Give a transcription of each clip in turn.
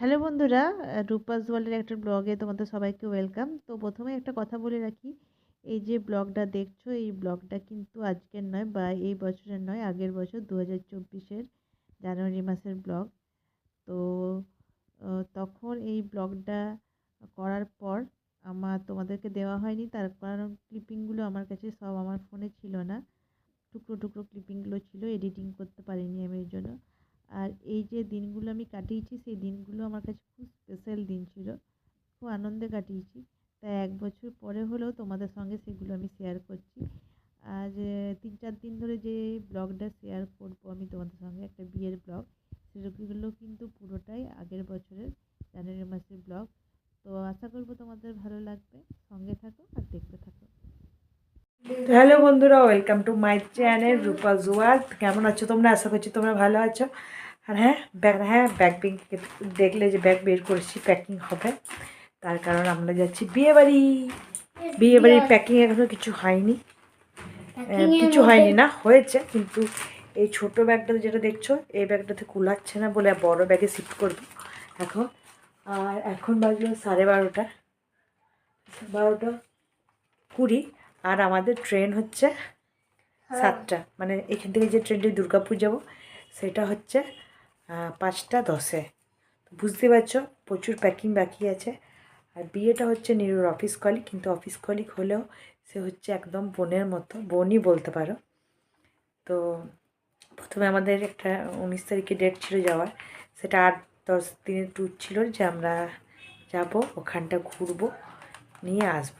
Hello বন্ধুরা রূপাস ওয়ার্ল্ডের একটা ব্লগে তোমাদের সবাইকে ওয়েলকাম। তো প্রথমে একটা কথা বলে রাখি, এই যে ব্লগটা দেখছ, এই ব্লগটা কিন্তু আজকের নয় বা এই বছরের নয়, আগের বছর দু হাজার চব্বিশের জানুয়ারি মাসের ব্লগ। তো তখন এই ব্লগটা করার পর আমার তোমাদেরকে দেওয়া হয়নি। তার কারণ ক্লিপিংগুলো আমার কাছে সব আমার ফোনে ছিল না। টুকরো টুকরো ক্লিপিংগুলো ছিল, এডিটিং করতে পারিনি আমি এর জন্য। আর এই যে দিনগুলো আমি কাটিয়েছি, সেই দিনগুলো আমার কাছে খুব স্পেশাল দিন ছিল। খুব আনন্দে কাটিয়েছি। তাই এক বছর পরে হলেও তোমাদের সঙ্গে সেগুলো আমি শেয়ার করছি। আর তিন চার দিন ধরে যে ব্লগটা শেয়ার করব আমি তোমাদের সঙ্গে, একটা বিয়ের ব্লগ, সেগুলো কিন্তু পুরোটাই আগের বছরের জানুয়ারি মাসের ব্লগ। তো আশা করব তোমাদের ভালো লাগবে। সঙ্গে থাকো আর দেখতে থাকো। হ্যালো বন্ধুরা, welcome to my channel Rupa জুয়ার কেমন আছো তোমরা? আশা করছি তোমরা ভালো আছো। আর হ্যাঁ ব্যাগ হ্যাঁ ব্যাগ দেখলে যে ব্যাগ বের করেছি প্যাকিং হবে। তার কারণ আমরা যাচ্ছি বিয়ে বাড়ি। বিয়ে বাড়ির প্যাকিং এখনও কিছু হয়নি। কিছু হয়নি না হয়েছে কিন্তু এই ছোট ব্যাগটা যেটা দেখছ এই ব্যাগটাতে কুলাচ্ছে না বলে বড় ব্যাগে শিফট করব। এখন আর এখন বাজলো সাড়ে বারোটা। বারোটা কুড়ি আর আমাদের ট্রেন হচ্ছে সাতটা। মানে এখান থেকে যে ট্রেনটি দুর্গাপুর যাব সেটা হচ্ছে পাঁচটা দশে। বুঝতে পারছ, প্রচুর প্যাকিং বাকি আছে। আর বিয়েটা হচ্ছে নিরুর অফিস কলিগ কিন্তু অফিস কলিগ হলেও সে হচ্ছে একদম বোনের মতো, বোনই বলতে পারো। তো প্রথমে আমাদের একটা উনিশ তারিখে ডেট ছিল যাওয়ার। সেটা আট দশ দিনের ট্যুর ছিল যে আমরা যাব, ওখানটা ঘুরবো, নিয়ে আসব।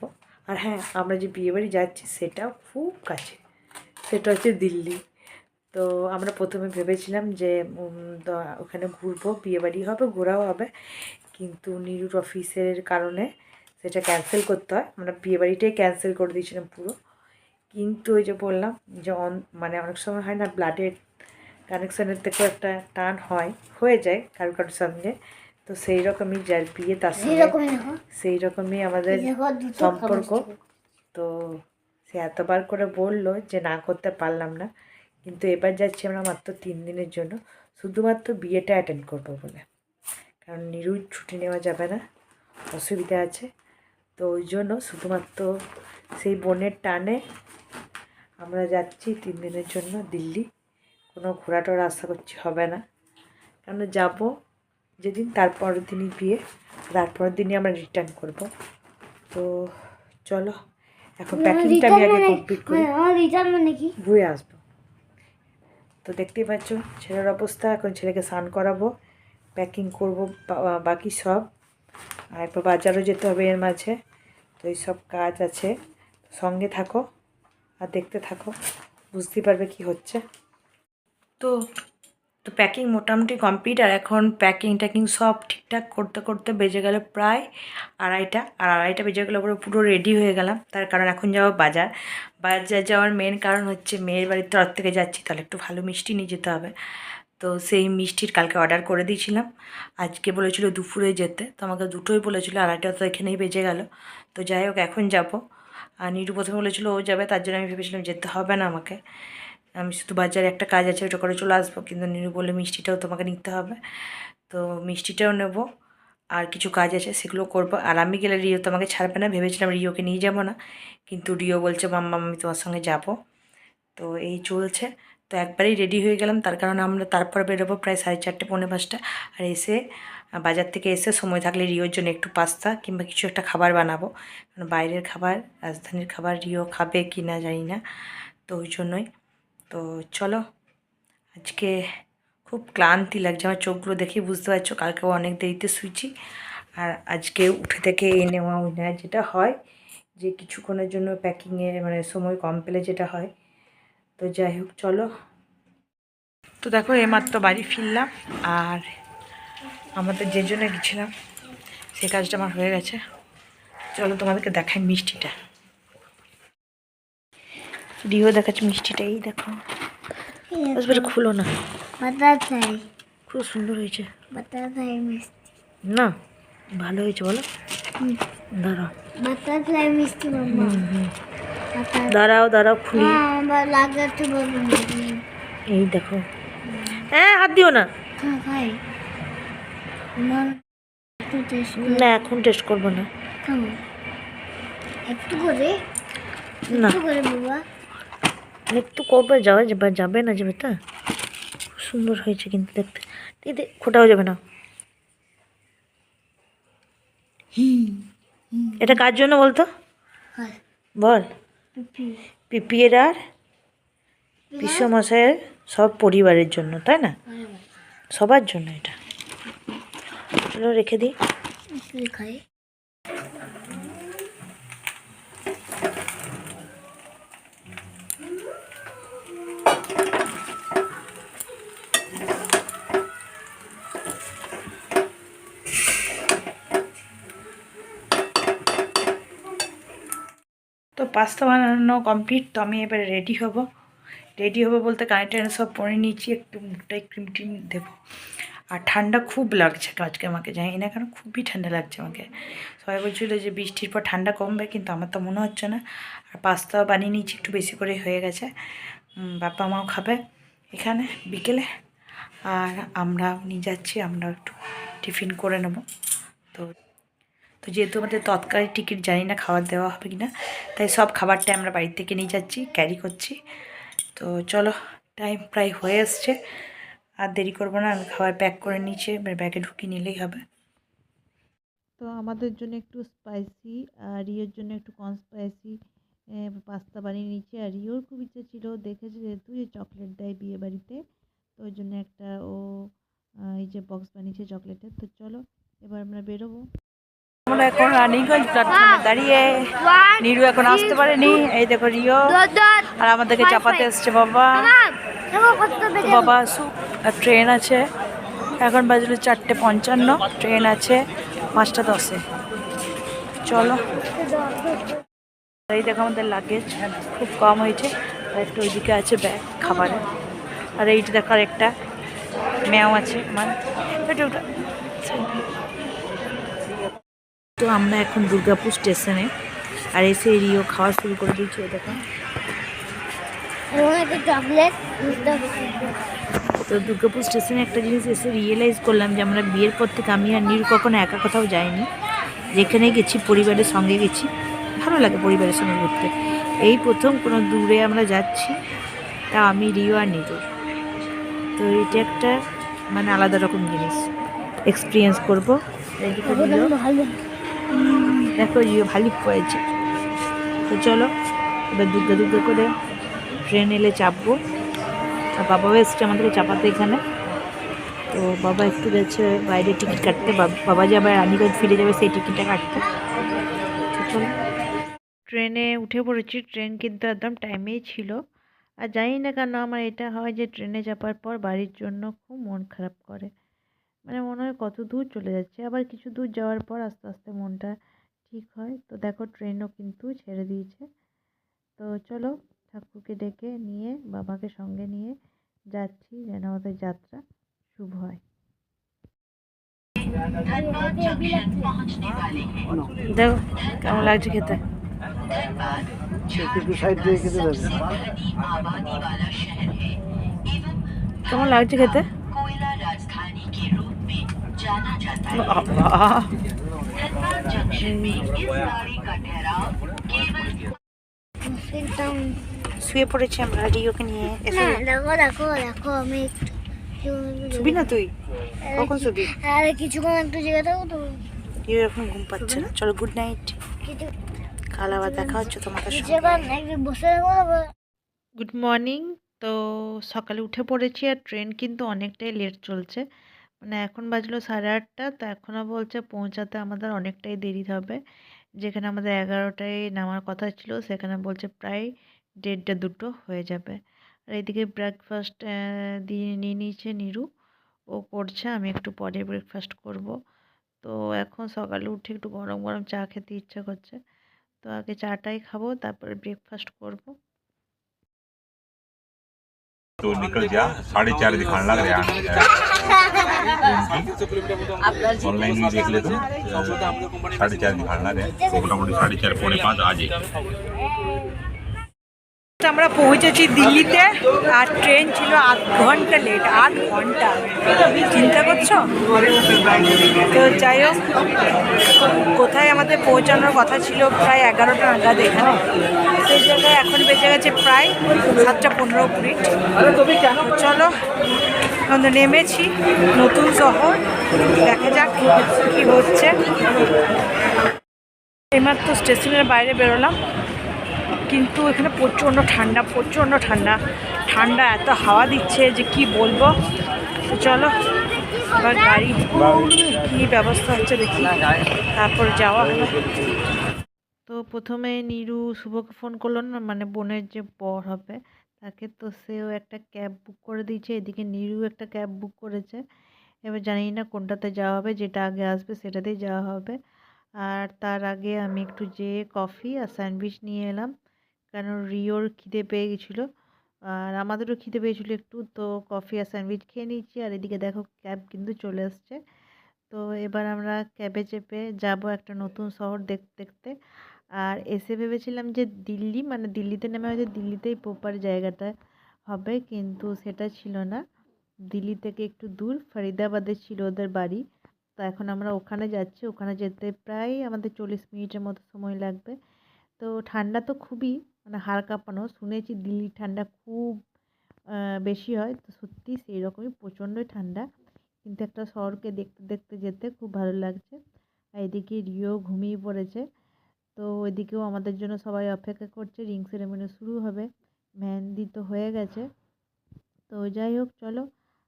আর হ্যাঁ আমরা যে বিয়েবাড়ি যাচ্ছি, সেটাও খুব কাছে। সেটা হচ্ছে দিল্লি। তো আমরা প্রথমে ভেবেছিলাম যে ওখানে ঘুরবো বিয়েবাড়ি হবে ঘোরাও হবে। কিন্তু নিরুর অফিসের কারণে সেটা ক্যান্সেল করতে হয়। আমরা বিয়েবাড়িটাই ক্যান্সেল করে দিয়েছিলাম পুরো। কিন্তু ওই যে বললাম যে অন মানে অনেক সময় হয় না ব্লাডের কানেকশানের থেকেও একটা টান হয় হয়ে যায় কারও কারোর সঙ্গে। তো সেই রকমই যার বিয়ে তার সঙ্গে সেই রকমই আমাদের সম্পর্ক। তো সে এতবার করে বলল যে না করতে পারলাম না। কিন্তু এবার যাচ্ছি আমরা মাত্র তিন দিনের জন্য। শুধুমাত্র বিয়েটা অ্যাটেন্ড করব বলে। কারণ নিরুজ ছুটি নেওয়া যাবে না অসুবিধা আছে। তো ওই জন্য শুধুমাত্র সেই বোনের টানে আমরা যাচ্ছি তিন দিনের জন্য দিল্লি। কোনো ঘোরাটোরা আশা করছি হবে না। কারণ যাব যেদিন তারপরের দিনই বিয়ে তারপরের দিনই আমরা রিটার্ন করব। তো চলো এখন প্যাকিংটা আমি আগে কমপ্লিট করি। আমার রিটার্ন মানে কি? ঘুরে আসব। তো দেখতেই পাচ্ছ, ছেলের অবস্থা। এখন ছেলেকে স্নান করাবো প্যাকিং করব বাকি সব। আর একবার বাজারও যেতে হবে এর মাঝে। তো এই সব কাজ আছে। সঙ্গে থাকো আর দেখতে থাকো, বুঝতেই পারবে কি হচ্ছে। তো তো প্যাকিং মোটামুটি কমপ্লিট আর এখন প্যাকিং ট্যাকিং সব ঠিকঠাক করতে করতে বেজে গেল প্রায় আড়াইটা, আর আড়াইটা বেজে গেলে পরে পুরো রেডি হয়ে গেলাম। তার কারণ এখন যাব বাজার। বাজার যাওয়ার মেন কারণ হচ্ছে মেয়ের বাড়ির তরফ থেকে যাচ্ছি, তাহলে একটু ভালো মিষ্টি নিয়ে যেতে হবে। তো সেই মিষ্টির কালকে অর্ডার করে দিয়েছিলাম। আজকে বলেছিল দুপুরে যেতে, তো আমাকে দুটোই বলেছিলো, আড়াইটা তো এখানেই বেজে গেল। তো যাই হোক, এখন যাব। আর নিরু প্রথমে বলেছিল ও যাবে, তার জন্য আমি ভেবেছিলাম যেতে হবে না আমাকে। আমি শুধু বাজারে একটা কাজ আছে, ওটা করে চলে আসব। কিন্তু নিরু বললে মিষ্টিটাও তোমাকে নিতে হবে। তো মিষ্টিটাও নেব, আর কিছু কাজ আছে, সেগুলো করব। আর আমি গেলে রিও তোমাকে ছাড়বে না, ভেবেছিলাম রিওকে নিয়ে যাব না। কিন্তু রিও বলছে, মাম্মা, আমি তোমার সঙ্গে যাব। তো এই চলছে। তো একবারেই রেডি হয়ে গেলাম। তার কারণে আমরা তারপর বেরোবো প্রায় সাড়ে চারটে, পৌনে পাঁচটা। আর এসে বাজার থেকে এসে সময় থাকলে রিওর জন্য একটু পাস্তা কিংবা কিছু একটা খাবার বানাবো। কারণ বাইরের খাবার, রাজধানীর খাবার রিও খাবে কি না জানি না। তো ওই জন্যই। তো চলো, আজকে খুব ক্লান্তি লাগছে, আমার চোখগুলো দেখেই বুঝতে পারছ কালকেও অনেক দেরিতে শুয়েছি। আর আজকে উঠে থেকে এই নেওয়া নেওয়া যেটা হয়, যে কিছুক্ষণের জন্য প্যাকিংয়ে মানে সময় কম পেলে যেটা হয়। তো যাই হোক, চলো। তো দেখো, এইমাত্র বাড়ি ফিরলাম, আর আমাদের যে জন্য গেছিলাম, সে কাজটা আমার হয়ে গেছে। চলো তোমাদেরকে দেখাই মিষ্টিটা। রিও দেখাচ্ছে মিষ্টিটা এই দেখো। এবারে খুলো না। বাতাসাই খুব সুন্দর হয়েছে। বাতাসাই মিষ্টি। না ভালো হয়েছে বলো। দাঁড়াও। বাতাসাই মিষ্টি মাম্মা। দাঁড়াও দাঁড়াও খুলি। হ্যাঁ লাগাতে এই দেখো। হ্যাঁ হাত দিও না। টেস্ট না এখন টেস্ট করব না। একটু করে না। একটু করে বাবা। একটু করবে যাবে যাবে যাবে না যাবে তা? খুব সুন্দর হয়েছে কিন্তু দেখতে। দিদি খোটাও যাবে না। এটা কার জন্য বলতো? হ্যাঁ বল। পিপি। পিপিএর আর? বিশ্বমশাইয়ের সব পরিবারের জন্য তাই না? সবার জন্য এটা। রেখে দিই। পাস্তা বানানো কমপ্লিট তো আমি এবারে রেডি হব। রেডি হব বলতে কানেক্টারে সব পরে নিয়েছি একটু মুখটায় ক্রিম টিম দেবো। আর ঠান্ডা খুব লাগছে আজকে আমাকে, জানি না কেন খুবই ঠান্ডা লাগছে আমাকে। সবাই বলছিল যে বৃষ্টির পর ঠান্ডা কমবে, কিন্তু আমার তো মনে হচ্ছে না। আর পাস্তাও বানিয়ে নিয়েছি একটু বেশি করে হয়ে গেছে। বাবা মাও খাবে এখানে বিকেলে। আর আমরা নিয়ে যাচ্ছি আমরা একটু টিফিন করে নেব। তো তো যেহেতু আমাদের তৎকালীন টিকিট জানি না খাবার দেওয়া হবে কি না তাই সব খাবারটা আমরা বাড়ি থেকে নিয়ে যাচ্ছি ক্যারি করছি। তো চলো টাইম প্রায় হয়ে এসছে। আর দেরি করব না, আমি খাবার প্যাক করে নিয়েছি, এবার ব্যাগে ঢুকিয়ে নিলেই হবে। তো আমাদের জন্য একটু স্পাইসি আর রিওর জন্য একটু কম স্পাইসি পাস্তা বানিয়ে নিয়েছি। আর রিওর খুব ইচ্ছে ছিল, দেখেছে যেহেতু যে চকলেট দেয় বিয়ে বাড়িতে, তো ওই জন্য একটা ও এই যে বক্স বানিয়েছে চকলেটের তো চলো, এবার আমরা বেরোবো। এখন রানীগঞ্জ প্ল্যাটফর্মে দাঁড়িয়ে। নিরু এখন আসতে পারেনি। এই দেখো রিও। আর আমাদেরকে চাপাতে এসছে বাবা। বাবা ট্রেন আছে। এখন বাজলো চারটে পঞ্চান্ন। ট্রেন আছে পাঁচটা দশে। চলো। এই দেখো আমাদের লাগেজ খুব কম হয়েছে। আর একটা ওইদিকে আছে ব্যাগ, খাবারের। আর এইটা দেখার একটা ম্যাও আছে। আমার ওটা তো আমরা এখন দুর্গাপুর স্টেশনে আর এসে রিও খাওয়া শুরু করে দিয়েছি এই দেখো। এবং একটা চকলেট তো দুর্গাপুর স্টেশনে একটা জিনিস এসে রিয়েলাইজ করলাম যে আমরা বিয়ের পর থেকে আমি আর নীর কখনো একা কোথাও যাইনি। যেখানে গেছি পরিবারের সঙ্গে গেছি। ভালো লাগে পরিবারের সঙ্গে ঘুরতে। এই প্রথম কোনো দূরে আমরা যাচ্ছি তা আমি রিও আর নিরু তো এটা একটা মানে আলাদা রকম জিনিস। এক্সপিরিয়েন্স করব। ভালো। দেখো ইয়ে ভালো পড়েছে তো চলো, এবার দুর্গা দুর্গা করে ট্রেন এলে চাপবো। আর বাবাও এসছে আমাদেরকে চাপাতে। এখানে তো বাবা একটু গেছে, বাইরে টিকিট কাটতে। বাবা যে আবার রানীগঞ্জ ফিরে যাবে, সেই টিকিটটা কাটতে। চলো। ট্রেনে উঠে পড়েছি। ট্রেন কিন্তু একদম টাইমেই ছিল। আর জানি না কেন আমার এটা হয় যে ট্রেনে চাপার পর বাড়ির জন্য খুব মন খারাপ করে। মানে মনে হয় কত দূর চলে যাচ্ছে। আবার কিছু দূর যাওয়ার পর আস্তে আস্তে মনটা ঠিক হয়। তো দেখো ট্রেনও কিন্তু ছেড়ে দিয়েছে। তো চলো ঠাকুরকে ডেকে নিয়ে বাবাকে সঙ্গে নিয়ে যাচ্ছি যেন আমাদের যাত্রা শুভ হয়। দেখো কেমন লাগছে খেতে। কেমন লাগছে খেতে? শুয়ে পড়েছি আমরা রিওকে নিয়ে দেখো দেখো দেখো আমি শুবি না তুই? কখন শুবি? আরে কিছুক্ষণ একটু জেগে থাকো তো। রিও এখন ঘুম পাচ্ছে না। চলো গুড নাইট কাল আবার দেখা হচ্ছে তোমাদের সঙ্গে। বসে গুড মর্নিং তো সকালে উঠে পড়েছি আর ট্রেন কিন্তু অনেকটাই লেট চলছে। মানে এখন বাজলো সাড়ে আটটা তো এখনও বলছে পৌঁছাতে আমাদের অনেকটাই দেরি হবে যেখানে আমাদের এগারোটায় নামার কথা ছিল সেখানে বলছে প্রায় দেড়টা দুটো হয়ে যাবে আর এদিকে ব্রেকফাস্ট দিয়ে নিয়ে নিয়েছে নিরু ও করছে আমি একটু পরে ব্রেকফাস্ট করব তো এখন সকালে উঠে একটু গরম গরম চা খেতে ইচ্ছা করছে তো আগে চাটাই খাবো তারপরে ব্রেকফাস্ট করব तो निकल गया साढ़े चार दिखाने लग रहा है ऑनलाइन भी देख ले तो साढ़े चार दिखाने लग रहा है मोटा मोटी साढ़े चार पौने पाँच आ जाएगा আমরা পৌঁছেছি দিল্লিতে আর ট্রেন ছিল আধ ঘন্টা লেট আধ ঘন্টা চিন্তা করছো তো যাই হোক কোথায় আমাদের পৌঁছানোর কথা ছিল প্রায় এগারোটা নাগাদ এখানে সেই জায়গায় এখন বেজে গেছে প্রায় সাতটা পনেরো মিনিট। চলো নেমেছি নতুন শহর। দেখা যাক কি হচ্ছে। এইমাত্র স্টেশনের বাইরে বেরোলাম, কিন্তু এখানে প্রচণ্ড ঠান্ডা প্রচণ্ড ঠান্ডা। ঠান্ডা এত হাওয়া দিচ্ছে যে কি বলব। চলো, এবার গাড়ি, কি ব্যবস্থা হচ্ছে দেখি। তারপর যাওয়া হবে। প্রথমে নিরু শুভকে ফোন করল না মানে বোনের যে বর হবে, তাকে তো সেও একটা ক্যাব বুক করে দিয়েছে, এদিকে নিরু একটা ক্যাব বুক করেছে। এবার জানি না কোনটাতে যাওয়া হবে, যেটা আগে আসবে সেটাতেই যাওয়া হবে। আর তার আগে আমি একটু যেয়ে কফি আর স্যান্ডউইচ নিয়ে এলাম, কেন রিওর খিদে পেয়ে গেছিল। আর আমাদেরও খিদে পেয়েছিলো একটু, তো কফি আর স্যান্ডউইচ খেয়ে নিয়েছি, আর এদিকে দেখো ক্যাব কিন্তু চলে আসছে। তো এবার আমরা ক্যাবে চেপে যাব একটা নতুন শহর দেখতে দেখতে। আর এসে ভেবেছিলাম যে দিল্লি মানে দিল্লিতে নেমে হয়তো দিল্লিতেই প্রপার জায়গাটা হবে, কিন্তু সেটা ছিল না। দিল্লি থেকে একটু দূর, ফরিদাবাদে ছিল ওদের বাড়ি। তো এখন আমরা ওখানে যাচ্ছি। ওখানে যেতে প্রায় আমাদের চল্লিশ মিনিটের মতো সময় লাগবে। তো ঠান্ডা তো খুবই মানে হাড় কাঁপানো। শুনেছি দিল্লির ঠান্ডা খুব বেশি হয়। তো সত্যি সেই রকমই প্রচণ্ডই ঠান্ডা। কিন্তু একটা শহরকে দেখতে দেখতে যেতে খুব ভালো লাগছে। আর এদিকে রিও ঘুমিয়ে পড়েছে। তো ওইদিকেও আমাদের জন্য সবাই অপেক্ষা করছে রিং সেরেমনি শুরু হবে। মেহেন্দি তো হয়ে গেছে। তো যাই হোক, চলো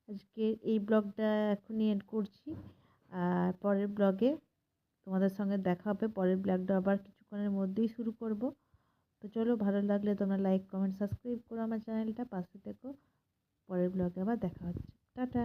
আজকে এই ব্লগটা এখনই এড করছি। আর পরের ব্লগে তোমাদের সঙ্গে দেখা হবে। পরের ব্লগটা আবার কিছুক্ষণের মধ্যেই শুরু করব। তো চলো, ভালো লাগলে তোমরা লাইক কমেন্ট সাবস্ক্রাইব করো আমার চ্যানেলটা পাশে থেকো। পরের ব্লগে আবার দেখা হচ্ছে। টাটা!